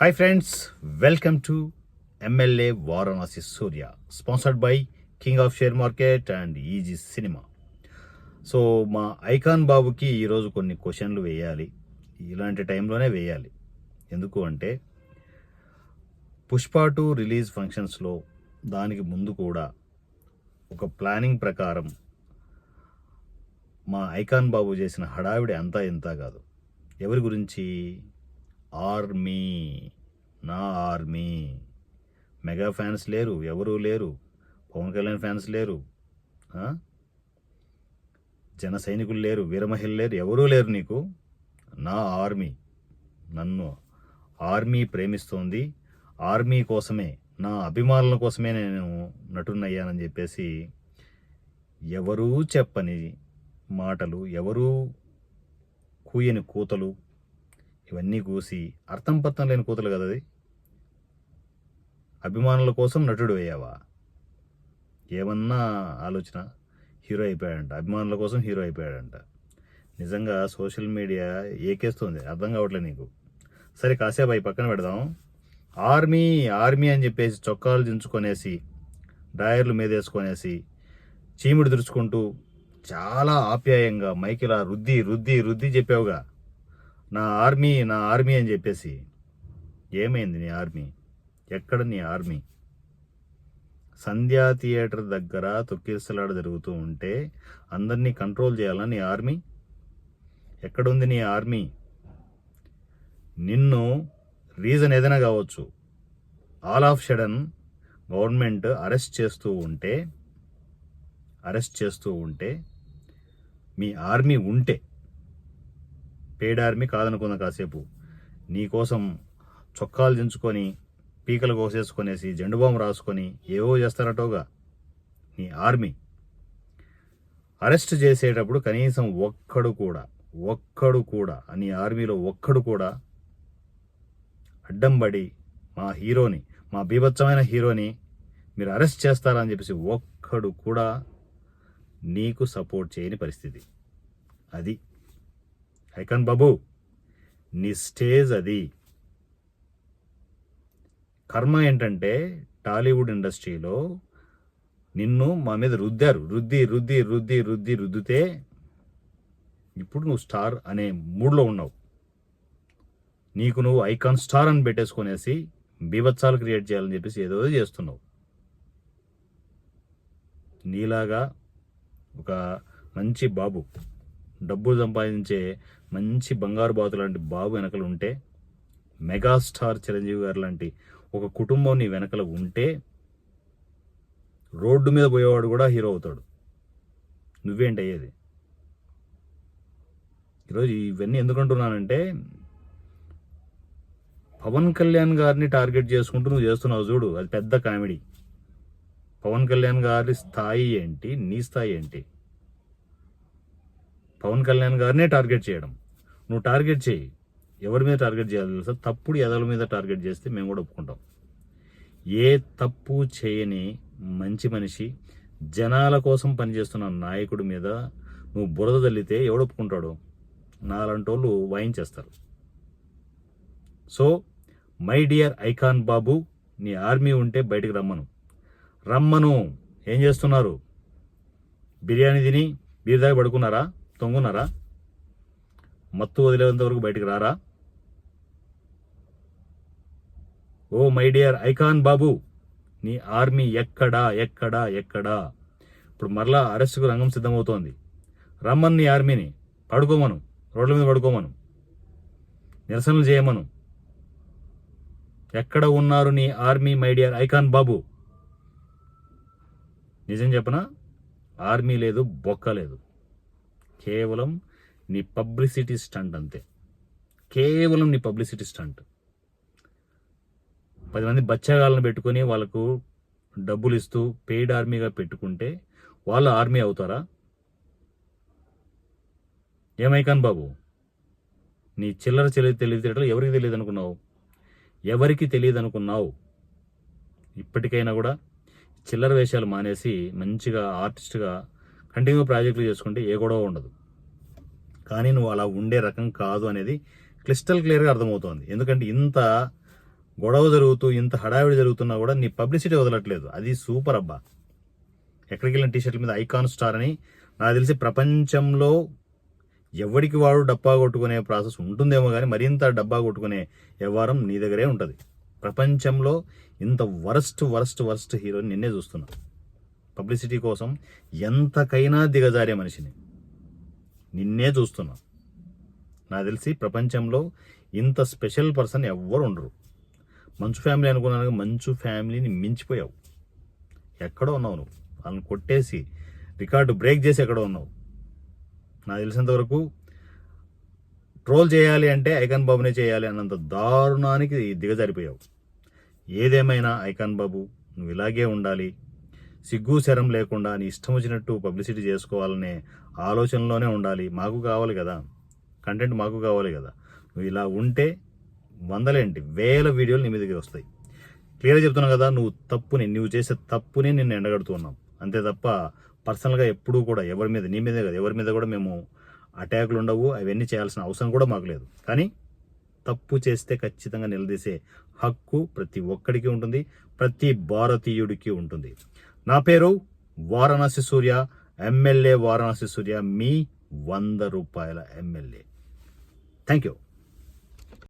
Hi friends welcome to MLA Varanasi Surya sponsored by king of share market and easy cinema so మా icon బాబుకి ఈరోజు కొన్ని క్వశ్చన్లు వేయాలి. ఇలాంటి టైంలోనే వేయాలి. ఎందుకు అంటే పుష్ప టూ రిలీజ్ ఫంక్షన్స్లో దానికి ముందు కూడా ఒక ప్లానింగ్ ప్రకారం మా ఐకాన్ బాబు చేసిన హడావిడి అంతా ఇంత కాదు. ఎవరి గురించి? ఆర్మీ. నా ఆర్మీ. మెగా ఫ్యాన్స్ లేరు ఎవరూ లేరు. పవన్ కళ్యాణ్ ఫ్యాన్స్ లేరు. జన సైనికులు లేరు వీరమహిళ లేరు ఎవరూ లేరు నీకు. నా ఆర్మీ. నన్ను ఆర్మీ ప్రేమిస్తోంది. ఆర్మీ కోసమే నా అభిమానుల కోసమే నేను నటున్నయ్యానని చెప్పేసి ఎవరూ చెప్పని మాటలు ఎవరూ కూయని కూతలు ఇవన్నీ కూసి అర్థం పత్తం లేని కూతలు కదా అది? అభిమానుల కోసం నటుడు అయ్యావా? ఏమన్నా ఆలోచన? హీరో అయిపోయాడంట. అభిమానుల కోసం హీరో అయిపోయాడంట. నిజంగా సోషల్ మీడియా ఏకేస్తుంది. అర్థం కావట్లేదు నీకు. సరే కాసేపు అవి పక్కన పెడదాం. ఆర్మీ ఆర్మీ అని చెప్పేసి చొక్కాలు దించుకొనేసి డ్రాయర్లు మీదేసుకొనేసి చీముడు దురుచుకుంటూ చాలా ఆప్యాయంగా మైకిలా రుద్ది రుద్ది రుద్ది చెప్పావుగా. నా ఆర్మీ నా ఆర్మీ అని చెప్పేసి. ఏమైంది నీ ఆర్మీ? ఎక్కడ నీ ఆర్మీ? సంధ్యా థియేటర్ దగ్గర తొక్కిసలాట జరుగుతూ ఉంటే అందరినీ కంట్రోల్ చేయాలా నీ ఆర్మీ? ఎక్కడుంది నీ ఆర్మీ? నిన్ను రీజన్ ఏదైనా కావచ్చు. All of sudden government arrest చేస్తూ ఉంటే అరెస్ట్ చేస్తూ ఉంటే మీ ఆర్మీ ఉంటే పేడ్ ఆర్మీ కాదనుకున్న కాసేపు నీకోసం చొక్కాలు దించుకొని పీకలు కోసేసుకొనేసి జెండు రాసుకొని ఏవో చేస్తారటోగా. నీ ఆర్మీ. అరెస్ట్ చేసేటప్పుడు కనీసం ఒక్కడు కూడా ఒక్కడు కూడా నీ ఆర్మీలో ఒక్కడు కూడా అడ్డంబడి మా హీరోని మా బీభత్సమైన హీరోని మీరు అరెస్ట్ చేస్తారని చెప్పేసి ఒక్కడు కూడా నీకు సపోర్ట్ చేయని పరిస్థితి. అది ఐకాన్ బాబు? నీ స్టేజ్ అది కర్మ ఏంటంటే టాలీవుడ్ ఇండస్ట్రీలో నిన్ను మా మీద రుద్దారు. రుద్ది రుద్ది రుద్ది రుద్ది రుద్దితే ఇప్పుడు నువ్వు స్టార్ అనే మూడ్లో ఉన్నావు. నీకు నువ్వు ఐకాన్ స్టార్ అని పెట్టేసుకునేసి బీభత్సాలు క్రియేట్ చేయాలని చెప్పేసి ఏదో చేస్తున్నావు. నీలాగా ఒక మంచి బాబు. డబ్బులు సంపాదించే మంచి బంగారు బాతు లాంటి బాబు వెనకలు ఉంటే మెగాస్టార్ చిరంజీవి గారు లాంటి ఒక కుటుంబం నీ వెనకలు ఉంటే రోడ్డు మీద పోయేవాడు కూడా హీరో అవుతాడు. నువ్వేంటి అయ్యేది? ఈరోజు ఇవన్నీ ఎందుకంటున్నానంటే పవన్ కళ్యాణ్ గారిని టార్గెట్ చేసుకుంటూ నువ్వు చేస్తున్నావు చూడు అది పెద్ద కామెడీ. పవన్ కళ్యాణ్ గారి స్థాయి ఏంటి నీ స్థాయి ఏంటి? పవన్ కళ్యాణ్ గారినే టార్గెట్ చేయడం. నువ్వు టార్గెట్ చేయి. ఎవరి మీద టార్గెట్ చేయాలి తెలుసా? తప్పుడు ఎదల మీద టార్గెట్ చేస్తే మేము కూడా ఒప్పుకుంటాం. ఏ తప్పు చేయని మంచి మనిషి జనాల కోసం పనిచేస్తున్న నాయకుడి మీద నువ్వు బురద తల్లితే ఎవడు ఒప్పుకుంటాడు? నాలంటి వాళ్ళు వాయించేస్తారు. So my dear icon Babu నీ ఆర్మీ ఉంటే బయటికి రమ్మను. రమ్మను. ఏం చేస్తున్నారు? బిర్యానీ తిని బీర్ పడుకున్నారా? తొంగున్నారా? మత్తు వదిలేంత వరకు బయటికి రారా? Oh my dear icon Babu నీ ఆర్మీ ఎక్కడా ఎక్కడా ఎక్కడా? ఇప్పుడు మరలా అరెస్టుకు రంగం సిద్ధమవుతోంది. రమ్మని నీ ఆర్మీని. పడుకోమను. రోడ్ల మీద పడుకోమను. నిరసనలు చేయమను. ఎక్కడ ఉన్నారు నీ army my dear icon Babu? నిజం చెప్పనా? ఆర్మీ లేదు బొక్క లేదు. కేవలం నీ పబ్లిసిటీ స్టంట్ అంతే. కేవలం నీ పబ్లిసిటీ స్టంట్. పది మంది బచ్చగాళ్ళని పెట్టుకొని వాళ్ళకు డబ్బులు ఇస్తూ పెయిడ్ ఆర్మీగా పెట్టుకుంటే వాళ్ళు ఆర్మీ అవుతారా? ఏమైకాన్ బాబు? నీ చిల్లర చెల్లి తెలివితేటలు ఎవరికి తెలియదు అనుకున్నావు ఎవరికి తెలియదు అనుకున్నావు ఇప్పటికైనా కూడా చిల్లర వేషాలు మానేసి మంచిగా ఆర్టిస్ట్గా కంటిన్యూ ప్రాజెక్టులు చేసుకుంటే ఏ గొడవ ఉండదు. కానీ నువ్వు అలా ఉండే రకం కాదు అనేది క్లిస్టల్ క్లియర్గా అర్థమవుతోంది. ఎందుకంటే ఇంత గొడవ జరుగుతూ ఇంత హడావిడి జరుగుతున్నా కూడా నీ పబ్లిసిటీ వదలట్లేదు. అది సూపర్ అబ్బా. ఎక్కడికి వెళ్ళిన టీషర్ట్ల మీద ఐకాన్ స్టార్ అని నాకు తెలిసి ప్రపంచంలో ఎవడికి వాడు డబ్బా కొట్టుకునే ప్రాసెస్ ఉంటుందేమో కానీ మరింత డబ్బా కొట్టుకునే వ్యవహారం నీ దగ్గరే ఉంటుంది. ప్రపంచంలో ఇంత వరస్ట్ వరస్ట్ వరస్ట్ హీరోని నిన్నే చూస్తున్నాను పబ్లిసిటీ కోసం ఎంతకైనా దిగజారే మనిషిని. నిన్నే చూస్తున్నా. నాకు తెలిసి ప్రపంచంలో ఇంత స్పెషల్ పర్సన్ ఎవ్వరు ఉండరు. మంచు ఫ్యామిలీ అనుకున్నాను మంచు ఫ్యామిలీని మించిపోయావు. ఎక్కడో ఉన్నావు నువ్వు. వాళ్ళని కొట్టేసి రికార్డు బ్రేక్ చేసి ఎక్కడో ఉన్నావు. నాకు తెలిసినంతవరకు ట్రోల్ చేయాలి అంటే ఐకాన్ బాబునే చేయాలి అన్నంత దారుణానికి దిగజారిపోయావు. ఏదేమైనా ఐకాన్ బాబు నువ్వు ఇలాగే ఉండాలి. సిగ్గు శరం లేకుండా నీ ఇష్టం వచ్చినట్టు పబ్లిసిటీ చేసుకోవాలనే ఆలోచనలోనే ఉండాలి. మాకు కావాలి కదా. కంటెంట్ మాకు కావాలి కదా. నువ్వు ఇలా ఉంటే వందలేంటి? వేల వీడియోలు నీ మీదకి వస్తాయి. క్లియర్గా చెప్తున్నావు కదా నువ్వు తప్పుని నువ్వు చేసే తప్పుని నిన్ను ఎండగడుతున్నాం అంతే తప్ప పర్సనల్గా ఎప్పుడూ కూడా ఎవరి మీద నీ మీదే కదా ఎవరి మీద కూడా మేము అటాకులు ఉండవు. అవన్నీ చేయాల్సిన అవసరం కూడా మాకు లేదు. కానీ తప్పు చేస్తే ఖచ్చితంగా నిలదీసే హక్కు ప్రతి ఒక్కడికి ఉంటుంది ప్రతి భారతీయుడికి ఉంటుంది. నా పేరు వారణాసి సూర్య ఎమ్మెల్యే వారణాసి సూర్య మీ వంద రూపాయల ఎమ్మెల్యే. Thank you